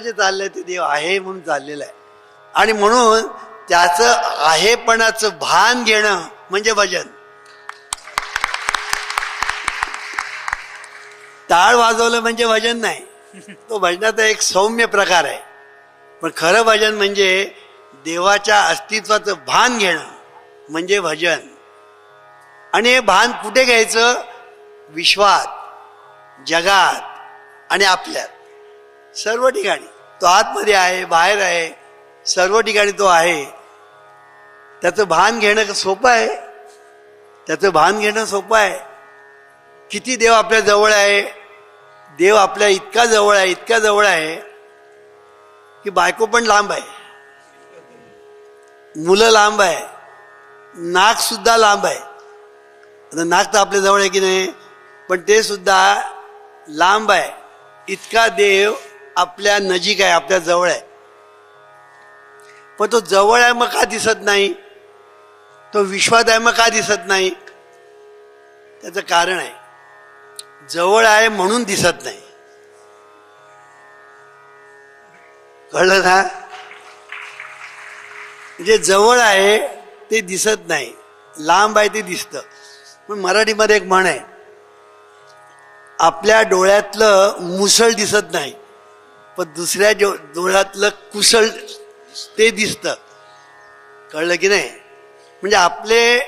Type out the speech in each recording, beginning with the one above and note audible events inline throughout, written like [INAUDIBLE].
जे चाललंय ते देव आहे म्हणून चाललेलं आहे. आणि म्हणून त्याचं आहेपणाचं भान घेणं म्हणजे भजन. टाळ वाजवलं म्हणजे भजन नाही. तो भजनाचा एक सौम्य प्रकार आहे. पण खरं भजन म्हणजे देवाच्या अस्तित्वाचं भान घेणं म्हणजे भजन. आणि हे भान कुठे घ्यायचं? विश्वात जगात आणि आपल्यात. सर्व ठिकाणी. तो आतमध्ये आहे बाहेर आहे सर्व ठिकाणी तो आहे. त्याचं भान घेणं सोपं आहे. त्याचं भान घेणं सोपं आहे. किती देव आपल्या जवळ आहे? देव आपल्या इतका जवळ आहे इतका जवळ आहे की बायको पण लांब आहे. मुलं लांब आहे. नाक सुद्धा लांब आहे. आता नाक तर आपल्या जवळ आहे की नाही? पण ते सुद्धा लांब आहे. इतका देव आपल्या नजीक आहे आपल्या जवळ आहे. पण तो जवळ आहे मग का दिसत नाही? तो विश्वात आहे मग का दिसत नाही? त्याचं कारण आहे. जवळ आहे म्हणून दिसत नाही. कळलं ना? म्हणजे जवळ आहे ते दिसत नाही. लांब आहे ते दिसतं. पण मराठीमध्ये एक म्हण आहे आपल्या डोळ्यातलं मुसळ दिसत नाही. पण दुसऱ्या जो डोळ्यातलं कुसळ ते दिसतं. कळलं की नाही? म्हणजे आपले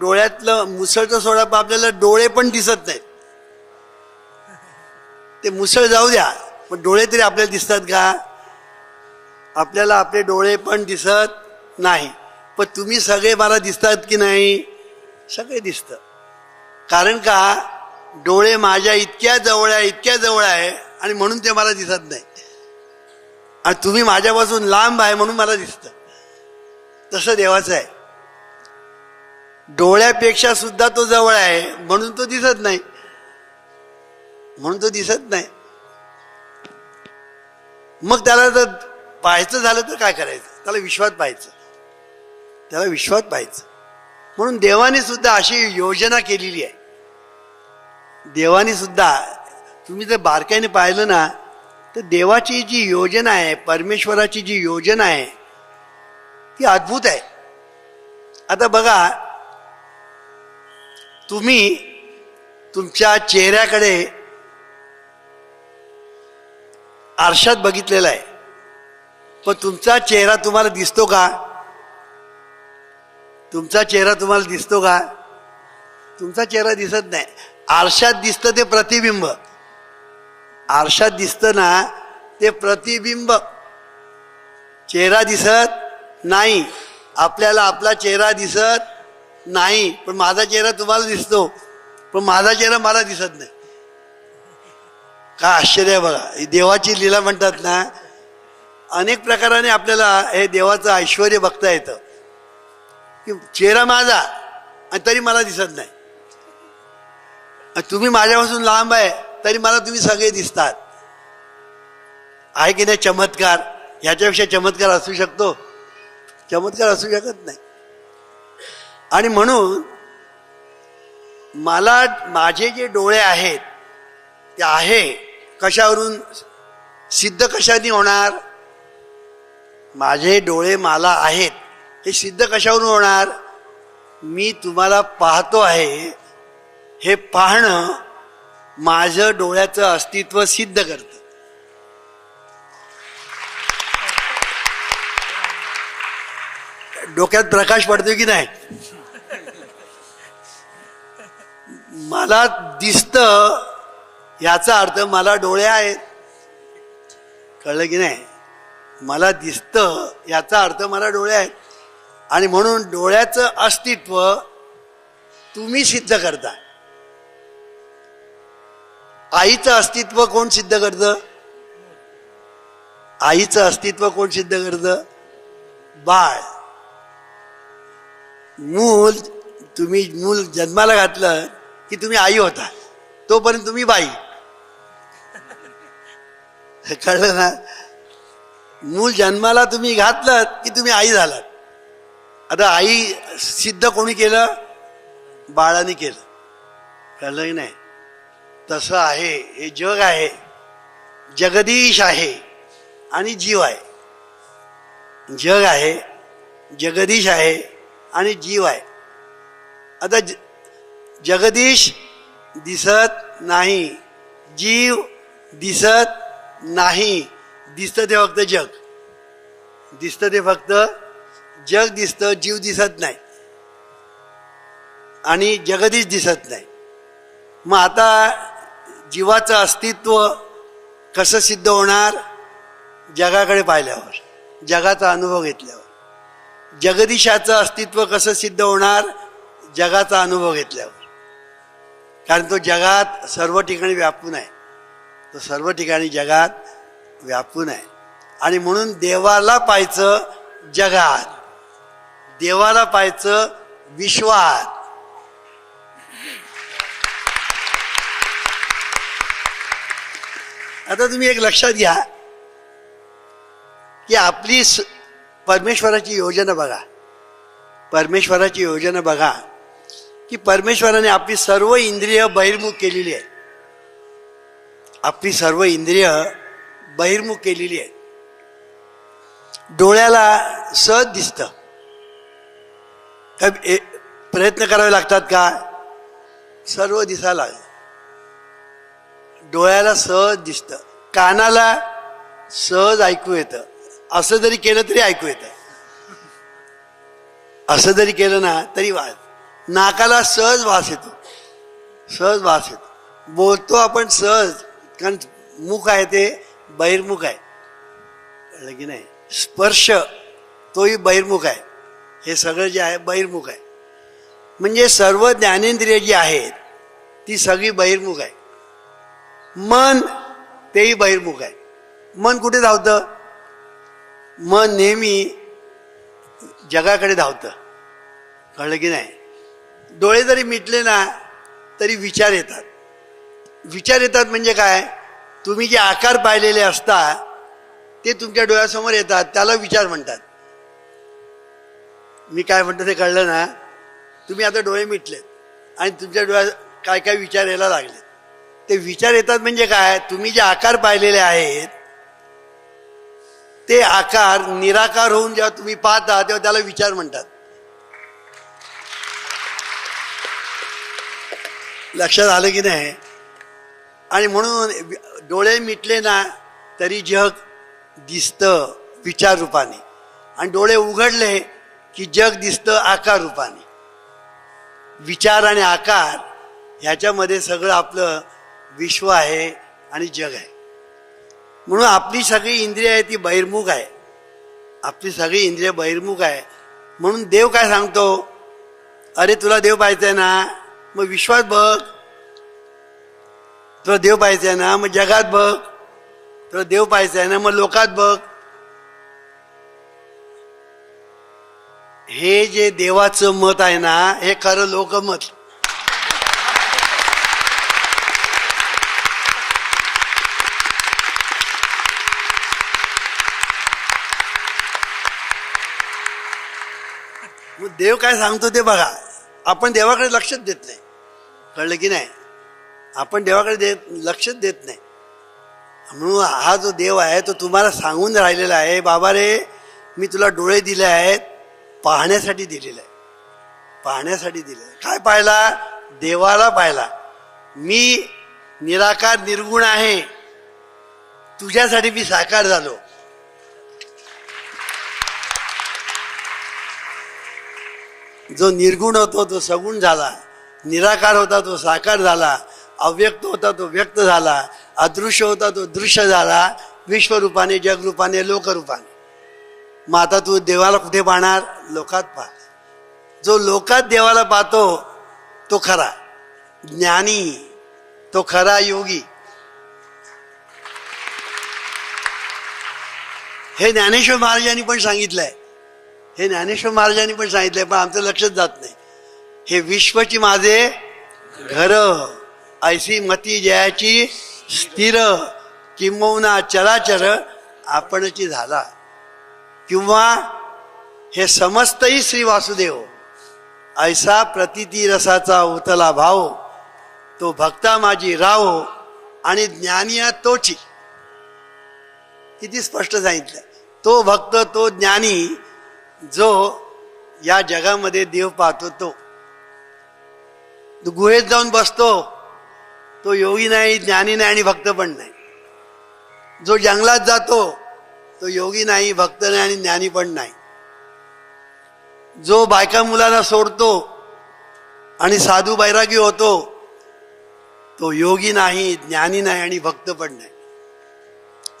डोळ्यातलं मुसळचं सोडा पण आपल्याला डोळे पण दिसत नाहीत. ते मुसळ जाऊ द्या पण डोळे तरी आपल्याला दिसतात का? आपल्याला आपले डोळे पण दिसत नाही. पण तुम्ही सगळे मला दिसतात की नाही? सगळे दिसतं. कारण का? डोळे माझ्या इतक्या जवळ आहे इतक्या जवळ आहे आणि म्हणून ते मला दिसत नाही. आणि तुम्ही माझ्यापासून लांब आहे म्हणून मला दिसतं. तसं देवाचं आहे. डोळ्यापेक्षा सुद्धा तो जवळ आहे म्हणून तो दिसत नाही. म्हणून तो दिसत नाही. मग त्याला जर पाहायचं झालं तर काय करायचं? त्याला विश्वात पाहायचं. त्याला विश्वात पाहायचं. म्हणून देवाने सुद्धा अशी योजना केलेली आहे. देवाने सुद्धा तुम्ही जर बारकाईने पाहिलं ना तर देवाची जी योजना आहे परमेश्वराची जी योजना आहे ती अद्भुत आहे. आता बघा तुम्ही तुमच्या चेहऱ्याकडे आरशात बघितलेला आहे. पण तुमचा चेहरा तुम्हाला दिसतो का? तुमचा चेहरा तुम्हाला दिसतो का? तुमचा चेहरा दिसत नाही. आरशात दिसतं ते प्रतिबिंब. आरशात दिसतं ना ते प्रतिबिंब. चेहरा दिसत नाही. आपल्याला आपला चेहरा दिसत नाही. पण माझा चेहरा तुम्हाला दिसतो. पण माझा चेहरा मला दिसत नाही. का आश्चर्य बघा. देवाची लीला म्हणतात ना अनेक प्रकाराने आपल्याला हे देवाचं ऐश्वर बघता येतं. की चेहरा माझा आणि तरी मला दिसत नाही. तुम्ही माझ्यापासून लांब आहे. तरी मला तुम्ही सगळे दिसतात. आहे की नाही चमत्कार? ह्याच्यापेक्षा चमत्कार असू शकतो. चमत्कार असू शकत नाही. आणि म्हणून मला माझे जे डोळे आहेत ते आहे कशावरून? सिद्ध कशाने होणार? माझे डोळे मला आहेत हे सिद्ध कशावरून होणार? मी तुम्हाला पाहतो आहे हे पाहणं माझं डोळ्याचं अस्तित्व सिद्ध करतं. डोक्यात प्रकाश पडतो की नाही? मला दिसतं याचा अर्थ मला डोळे आहेत. कळलं की नाही? मला दिसतं याचा अर्थ मला डोळे आहेत. आणि म्हणून डोळ्याचं अस्तित्व तुम्ही सिद्ध करता. आईचं अस्तित्व कोण सिद्ध करतं? आईचं अस्तित्व कोण सिद्ध करतं? बाळ. मूल तुम्ही मूल जन्माला घातलं की तुम्ही आई होता. तोपर्यंत तुम्ही बाई. [LAUGHS] कळलं ना? मूल जन्माला तुम्ही घातलं की तुम्ही आई झालात. आता आई सिद्ध कोणी केलं? बाळाने केलं. कळलं की नाही. तसं आहे हे जग आहे जगदीश आहे आणि जीव आहे. जग आहे जगदीश आहे आणि जीव आहे. आता ज जगदीश दिसत नाही जीव दिसत नाही. दिसतं ते फक्त जग. दिसतं ते फक्त जग दिसतं जीव दिसत नाही. आणि जगदीश दिसत नाही. मग आता जीवाचं अस्तित्व कसं सिद्ध होणार? जगाकडे पाहिल्यावर जगाचा अनुभव घेतल्यावर. जगदीशाचं अस्तित्व कसं सिद्ध होणार? जगाचा अनुभव घेतल्यावर. कारण तो जगात सर्व ठिकाणी व्यापून आहे. तो सर्व ठिकाणी जगात व्यापून आहे. आणि म्हणून देवाला पाहायचं जगात. देवाला पाहायचं विश्वात. आता तुम्ही एक लक्षात घ्या की आपली स- परमेश्वराची योजना बघा. परमेश्वराची योजना बघा की परमेश्वराने आपली सर्व इंद्रिय बहिर्मुख केलेली आहे आपली सर्व इंद्रिय बहिर्मुख केलेली आहे डोळ्याला सहज दिसतं. काय ए- प्रयत्न करावे लागतात का? सर्व दिसायला लागलं. डोळ्याला सहज दिसतं. कानाला सहज ऐकू येतं. असं जरी केलं तरी ऐकू येतं. असं जरी केलं ना तरी वाज. नाकाला सहज वास येतो. सहज वास येतो. बोलतो आपण सहज. कारण मुख आहे ते बहिर्मुख आहे. कळलं की नाही? स्पर्श तोही बहिर्मुख आहे. हे सगळं जे आहे बहिर्मुख आहे. म्हणजे सर्व ज्ञानेंद्रिय जी आहेत ती सगळी बहिर्मुख आहे. मन तेही बहिर्मुख आहे. मन कुठे धावतं? मन नेहमी जगाकडे धावतं. कळलं की नाही? डोळे जरी मिटले ना तरी विचार येतात. विचार येतात म्हणजे काय? तुम्ही जे आकार पाहिलेले असता ते तुमच्या डोळ्यासमोर येतात त्याला विचार म्हणतात. मी काय म्हणतो ते कळलं ना? तुम्ही आता डोळे मिटलेत आणि तुमच्या डोळ्यात काय काय विचार यायला लागलेत. ते विचार येतात म्हणजे काय? तुम्ही जे आकार पाहिलेले आहेत ते आकार निराकार होऊन जेव्हा तुम्ही पाहता तेव्हा त्याला विचार म्हणतात. लक्षात आलं की नाही? आणि म्हणून डोळे मिटले ना तरी जग दिसतं विचार रूपाने. आणि डोळे उघडले की जग दिसतं आकार रूपाने. विचार आणि आकार ह्याच्यामध्ये सगळं आपलं विश्व आहे आणि जग आहे. म्हणून आपली सगळी इंद्रिय आहे ती बहिर्मुख आहे. आपली सगळी इंद्रिय बहिर्मुख आहे. म्हणून देव काय सांगतो? अरे तुला देव पाहायचंय ना मग विश्वात बघ. तुला देव पाहायचंय ना मग जगात बघ. तुला देव पाहायचंय ना मग लोकात बघ. हे जे देवाचं मत आहे ना हे खरं लोकमत. देव काय सांगतो ते बघा. आपण देवाकडे लक्षच देत नाही. कळलं की नाही? आपण देवाकडे दे लक्षच देत नाही. म्हणून हा जो देव आहे तो तुम्हाला सांगून राहिलेला आहे बाबा रे मी तुला डोळे दिले आहेत पाहण्यासाठी दिलेले आहे पाहण्यासाठी दिले काय पाहिला? देवाला पाहिला. मी निराकार निर्गुण आहे. तुझ्यासाठी मी साकार झालो. जो निर्गुण होतो तो सगुण झाला. निराकार होता तो साकार झाला. अव्यक्त होता तो व्यक्त झाला. अदृश्य होता तो दृश्य झाला. विश्वरूपाने जगरूपाने लोकरूपाने. मग आता तू देवाला कुठे पाहणार? लोकात पाह. जो लोकात देवाला पाहतो तो खरा. ज्ञानी तो खरा योगी. हे ज्ञानेश्वर महाराजांनी पण सांगितलंय. हे ज्ञानेश्वर महाराजांनी पण सांगितलंय पण आमचं लक्षच जात नाही. हे विश्वची माझे घर ऐसी मती जयाची स्थिर किंबहुना चराचर आपणची झाला. किंवा हे समस्तही श्री वासुदेव ऐसा प्रतिती रसाचा उतला भाव तो भक्ता माझी राव आणि ज्ञानिया तोची. किती स्पष्ट सांगितलं तो भक्त तो ज्ञानी जो या जगामध्ये देव पाहतो तो. गुहेत जाऊन बसतो. तो योगी नाही ज्ञानी नाही आणि भक्त पण नाही. जो जंगलात जातो तो योगी नाही भक्त नाही आणि ज्ञानी पण नाही. जो बायका मुलांना सोडतो आणि साधू बैरागी होतो तो योगी नाही ज्ञानी नाही आणि भक्त पण नाही.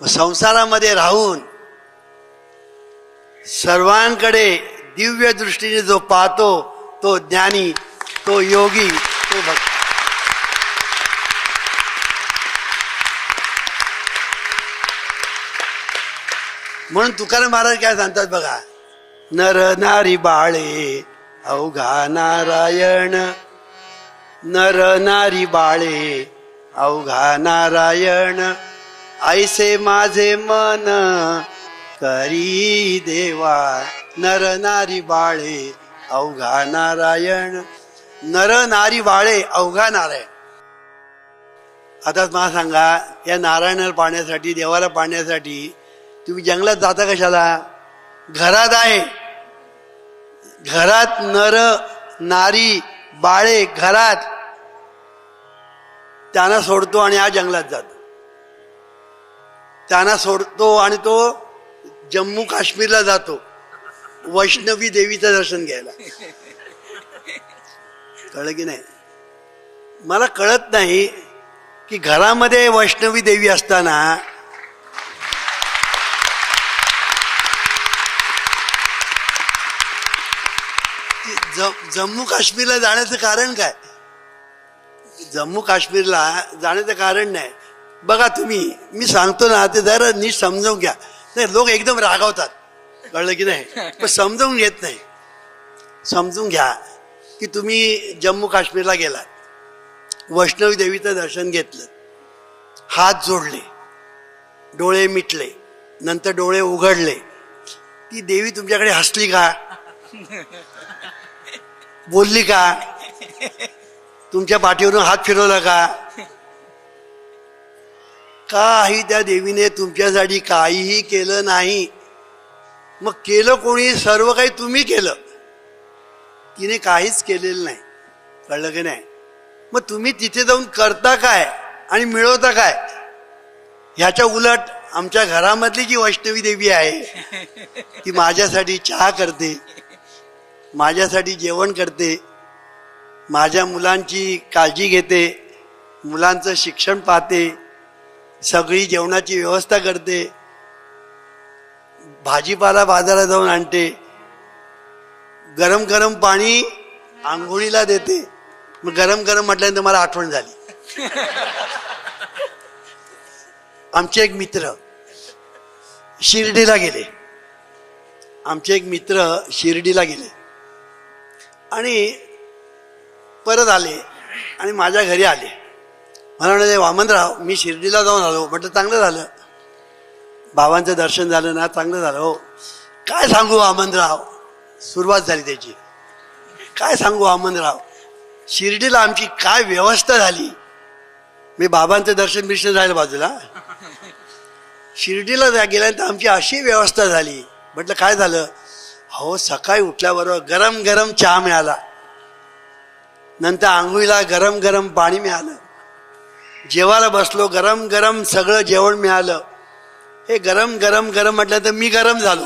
संसारामध्ये राहून सर्वांकडे दिव्य दृष्टीने जो पाहतो तो ज्ञानी तो योगी तो भक्त. म्हणून तुकाराम महाराज काय सांगतात बघा नर नारी बाळे अवघा नारायण. नर नारी बाळे अवघा नारायण. ऐसे माझे मन करी देवा नर नारी बाळे अवघा नारायण. नर नारी बाळे अवघा नारायण. आता मला सांगा या नारायणाला पाहण्यासाठी देवाला पाहण्यासाठी तुम्ही जंगलात जाता कशाला? घरात आहे. घरात नर नारी बाळे घरात. त्यांना सोडतो आणि हा जंगलात जातो. त्यांना सोडतो आणि तो जम्मू काश्मीरला जातो. वैष्णवी देवीचं दर्शन घ्यायला. कळलं की नाही? मला कळत नाही की घरामध्ये वैष्णवी देवी असताना जम्मू काश्मीरला जाण्याचं कारण काय? जम्मू काश्मीरला जाण्याचं कारण नाही. बघा तुम्ही मी सांगतो ना ते जरा नीट समजावून घ्या. नाही लोक एकदम रागावतात. कळलं की नाही? पण समजून घेत नाही. समजून घ्या की तुम्ही जम्मू काश्मीरला गेलात. वैष्णवी देवीचं दर्शन घेतलं. हात जोडले. डोळे मिटले. नंतर डोळे उघडले. ती देवी तुमच्याकडे हसली का? बोलली का? तुमच्या पाठीवरून हात फिरवला का? काही त्या देवीने तुमच्यासाठी काहीही केलं नाही. मग केलं कोणी? सर्व काही तुम्ही केलं. तिने काहीच केलेलं नाही. कळलं की नाही? मग तुम्ही तिथे जाऊन करता काय आणि मिळवता काय? ह्याच्या उलट आमच्या घरामधली जी वैष्णवी देवी आहे ती माझ्यासाठी चहा करते माझ्यासाठी जेवण करते माझ्या मुलांची काळजी घेते मुलांचं शिक्षण पाहते सगळी जेवणाची व्यवस्था करते. भाजीपाला बाजारात जाऊन आणते. गरम गरम पाणी आंघोळीला देते. मग गरम गरम म्हटल्यानंतर मला आठवण झाली. आमचे एक मित्र शिर्डीला गेले. आमचे एक मित्र शिर्डीला गेले. आणि परत आले. आणि माझ्या घरी आले. मला म्हणाले वामनराव मी शिर्डीला जाऊन आलो म्हटलं चांगलं झालं. बाबांचं दर्शन झालं ना चांगलं झालं हो. काय सांगू वामनराव सुरुवात झाली त्याची. काय सांगू वामनराव शिर्डीला आमची काय व्यवस्था झाली? मी बाबांचं दर्शन बिर्शन झालं बाजूला. शिर्डीला गेल्यानंतर आमची अशी व्यवस्था झाली. म्हटलं काय झालं? हो सकाळी उठल्याबरोबर गरम गरम चहा मिळाला. नंतर आंघोळीला गरम गरम पाणी मिळालं. जेवायला बसलो गरम गरम सगळं जेवण मिळालं. हे गरम गरम गरम म्हटलं तर मी गरम झालो.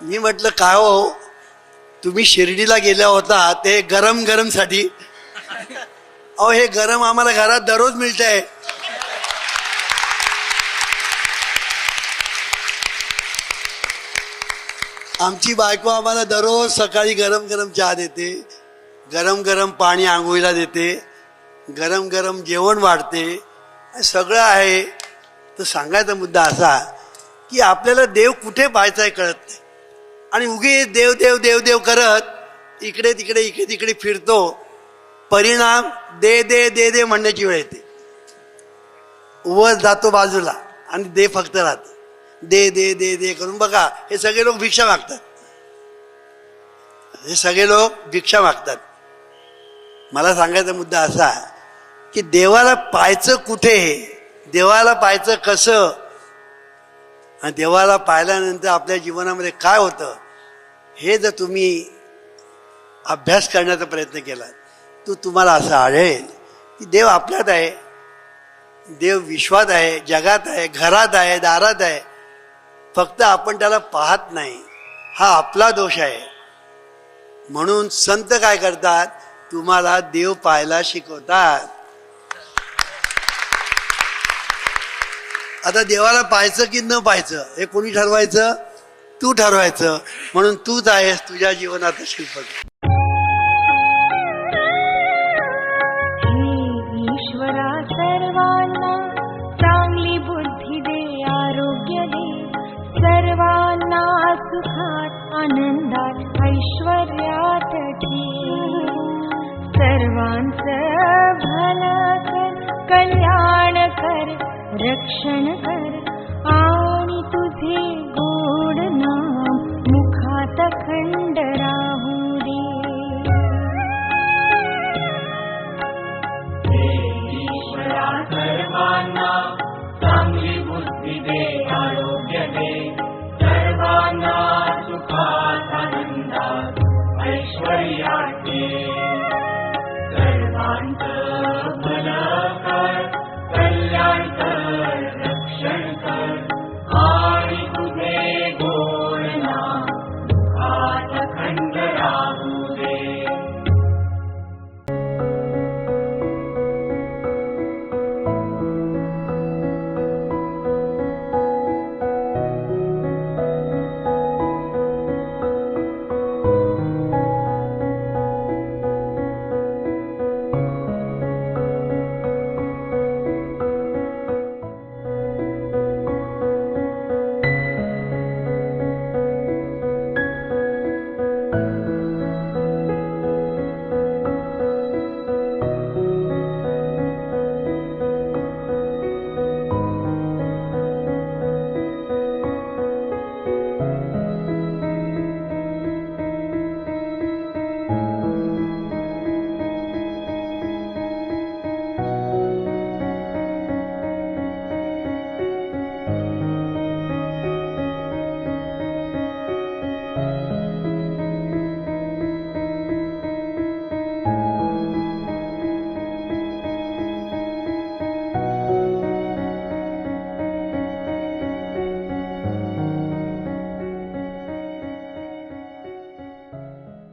मी म्हटलं काय हो? तुम्ही शिर्डीला गेल्या होता ते गरम गरमसाठी. अहो हे गरम आम्हाला घरात दररोज मिळतंय. आमची बायको आम्हाला दररोज सकाळी गरम गरम चहा देते. गरम गरम पाणी आंघोळीला देते गरम गरम जेवण वाढते सगळं आहे. तर सांगायचा मुद्दा असा की आपल्याला देव कुठे पाहायचा आहे कळत नाही. आणि उगी देव देव देव देव करत इकडे तिकडे इकडे तिकडे फिरतो. परिणाम दे दे दे दे म्हणण्याची वेळ येते. वर जातो बाजूला आणि दे फक्त राहतं. दे दे दे दे करून बघा हे सगळे लोक भिक्षा मागतात. हे सगळे लोक भिक्षा मागतात. मला सांगायचा मुद्दा असा की देवाला पाहायचं कुठे देवाला पाहायचं कसं? आणि देवाला पाहिल्यानंतर आपल्या जीवनामध्ये काय होतं? हे जर तुम्ही अभ्यास करण्याचा प्रयत्न केला तो तुम्हाला असं आढळेल की देव आपल्यात आहे. देव विश्वात आहे जगात आहे घरात आहे दारात आहे. फक्त आपण त्याला पाहत नाही. हा आपला दोष आहे. म्हणून संत काय करतात? तुम्हाला देव पाहायला शिकवतात. आता देवाला पाहायचं की न पाहायचं हे कोणी ठरवायचं? तू ठरवायचं. म्हणून तूच आहेस तुझ्या जीवनात शिल्प ईश्वरा सर्वांना चांगली बुद्धी दे आरोग्य दे. सर्वांना सुखात आनंदात ऐश्वर भला कर कल्याण कर रक्षण कर आणि तुझे गोड नाम मुखात खंड मुखातखण्ड राहुरी